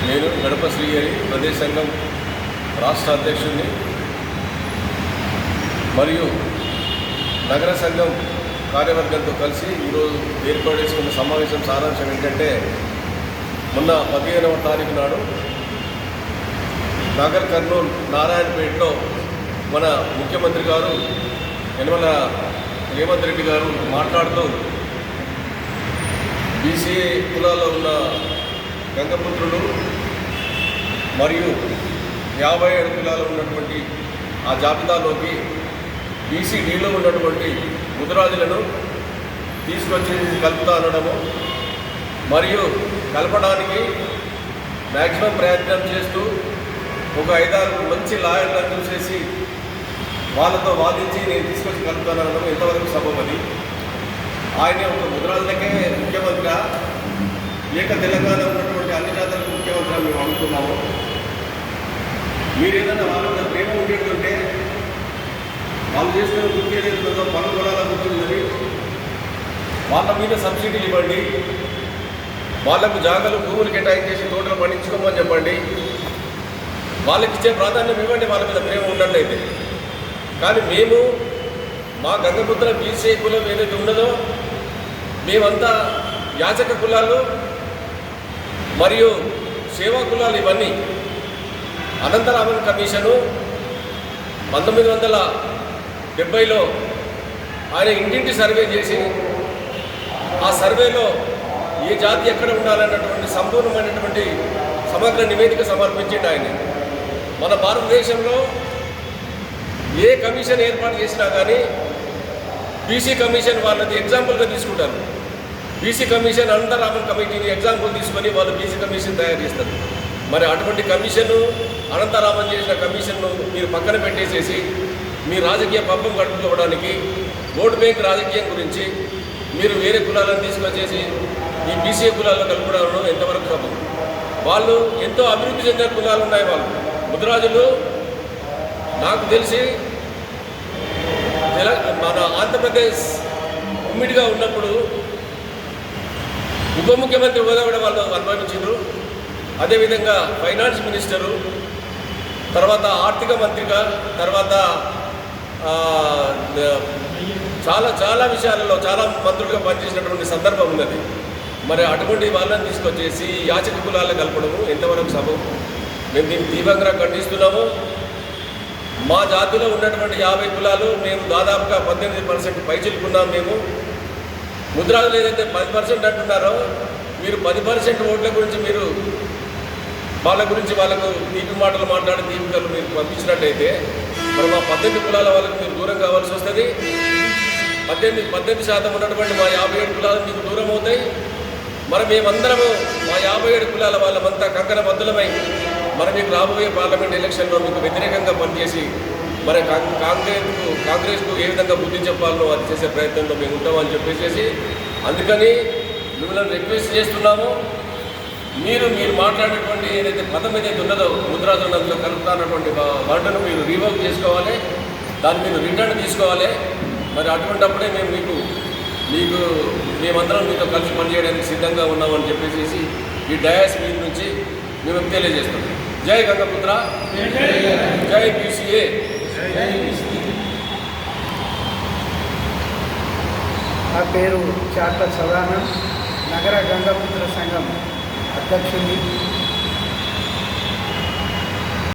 నేను గడప శ్రీహరి ప్రదేశ్ సంఘం రాష్ట్ర అధ్యక్షుడిని మరియు నగర సంఘం కార్యవర్గంతో కలిసి ఈరోజు ఏర్పాటు చేసుకున్న సమావేశం సారాంశం ఏంటంటే మొన్న పదిహేనవ తారీఖు నాడు నగర్ కర్నూలు నారాయణపేటలో మన ముఖ్యమంత్రి గారు యనమల రేవంత్ రెడ్డి గారు మాట్లాడుతూ బీసీఏ కులాల్లో ఉన్న గంగపుత్రుడు మరియు యాభై ఏడు కులాలు ఉన్నటువంటి ఆ జాబితాలోకి బీసీడీలో ఉన్నటువంటి ముదురాజులను తీసుకొచ్చి కలుపుతా అనడము మరియు కలపడానికి మ్యాక్సిమం ప్రయత్నం చేస్తూ ఒక ఐదారు మంచి లాయర్లను చూసేసి వాళ్ళతో వాదించి నేను తీసుకొచ్చి కలుపుతాను అనడం ఎంతవరకు సబబది ఆయన ఒక ముద్రాజులకే ముఖ్యమంత్రిగా ఏక తెలంగాణ ఉన్నటువంటి అన్ని జాతరకు ముఖ్యమంత్రిగా మేము అనుకున్నాము మీరు ఏదైనా వాళ్ళ మీద ప్రేమ ఉండేటంటే వాళ్ళు చేసిన వృత్తి ఏదైతే ఉందో పనులు కొనాల గుర్తుందని వాళ్ళ మీద సబ్సిడీలు ఇవ్వండి. వాళ్ళకు జాగలు భూములు కేటాయించేసి తోటలు పండించుకోమని చెప్పండి. వాళ్ళకి ఇచ్చే ప్రాధాన్యం ఇవ్వండి వాళ్ళ మీద ప్రేమ ఉన్నట్లయితే. కానీ మేము మా గంగపుత్ర బీసీ కులం ఏదైతే ఉన్నదో మేమంతా యాచక కులాలు మరియు సేవా కులాలు ఇవన్నీ అనంతరామన్ కమిషను పంతొమ్మిది వందల డెబ్బైలో ఆయన ఇంటింటి సర్వే చేసి ఆ సర్వేలో ఏ జాతి ఎక్కడ ఉండాలన్నటువంటి సంపూర్ణమైనటువంటి సమగ్ర నివేదిక సమర్పించిండు ఆయన. మన భారతదేశంలో ఏ కమిషన్ ఏర్పాటు చేసినా కానీ బీసీ కమిషన్ వాళ్ళది ఎగ్జాంపుల్గా తీసుకుంటారు. బీసీ కమిషన్ అనంతరామన్ కమిటీని ఎగ్జాంపుల్ తీసుకొని వాళ్ళు బీసీ కమిషన్ తయారు చేస్తారు. మరి అటువంటి కమిషన్ అనంతరామన్ చేసిన కమిషన్ను మీరు పక్కన పెట్టేసేసి మీ రాజకీయ పబ్బం కట్టుకోవడానికి ఓటు బ్యాంక్ రాజకీయం గురించి మీరు వేరే కులాలను తీసుకొచ్చేసి ఈ బీసీ కులాల్లో కలుపుకోవడం ఎంతవరకు సభం వాళ్ళు ఎంతో అభివృద్ధి చెందిన కులాలు ఉన్నాయి వాళ్ళు. ముద్రాజులు నాకు తెలిసి మన ఆంధ్రప్రదేశ్ ఉమ్మిడిగా ఉన్నప్పుడు ఉప ముఖ్యమంత్రి హోదా కూడా వాళ్ళు అనుభవించారు అదేవిధంగా ఫైనాన్స్ మినిస్టరు తర్వాత ఆర్థిక మంత్రిగా తర్వాత చాలా చాలా విషయాలలో చాలా మంత్రులుగా పనిచేసినటువంటి సందర్భం ఉన్నది. మరి అటువంటి వాళ్ళని తీసుకొచ్చేసి యాచక కులాలు కలపడము ఎంతవరకు సబం మేము దీన్ని తీవ్రంగా ఖండిస్తున్నాము. మా జాతిలో ఉన్నటువంటి యాభై కులాలు మేము దాదాపుగా పద్దెనిమిది పర్సెంట్ పైచిలుకున్నాం మేము. ముద్రాలు ఏదైతే పది పర్సెంట్ అంటున్నారో మీరు పది పర్సెంట్ ఓట్ల గురించి మీరు వాళ్ళ గురించి వాళ్ళకు తీపి మాటలు మాట్లాడి దీపికలు మీరు పంపించినట్టయితే మరి మా పద్దెనిమిది కులాల వాళ్ళకి మీరు దూరం కావాల్సి వస్తుంది. పద్దెనిమిది పద్దెనిమిది శాతం ఉన్నటువంటి మా యాభై ఏడు కులాలు మీకు దూరం అవుతాయి. మరి మేమందరము మా యాభై ఏడు కులాల వాళ్ళమంతా కంకణ బద్దులమై మరి మీకు రాబోయే పార్లమెంట్ ఎలక్షన్లో మీకు వ్యతిరేకంగా పనిచేసి మరి కాంగ్- కాంగ్రెస్కు ఏ విధంగా బుద్ధి చెప్పాలో అది చేసే ప్రయత్నంలో మేము ఉంటామని చెప్పేసి అందుకని మిమ్మల్ని రిక్వెస్ట్ చేస్తున్నాము. మీరు మీరు మాట్లాడేటువంటి ఏదైతే పదం ఏదైతే ఉన్నదో ముద్రాజనంలో కలుపుతానటువంటి వర్డను మీరు రివోక్ చేసుకోవాలి. దాన్ని మీరు రిటర్న్ తీసుకోవాలి. మరి అటువంటప్పుడే మేము మీకు మీకు మేమందరం మీతో కలిసి పనిచేయడానికి సిద్ధంగా ఉన్నామని చెప్పేసి ఈ డయాస్ మీద నుంచి మేము తెలియజేస్తాం జై గంగపుత్ర. జై బీసీఏ. నా పేరు చాట్ల సదానంద్. నగర గంగపుత్ర సంఘం అధ్యక్షుడిని.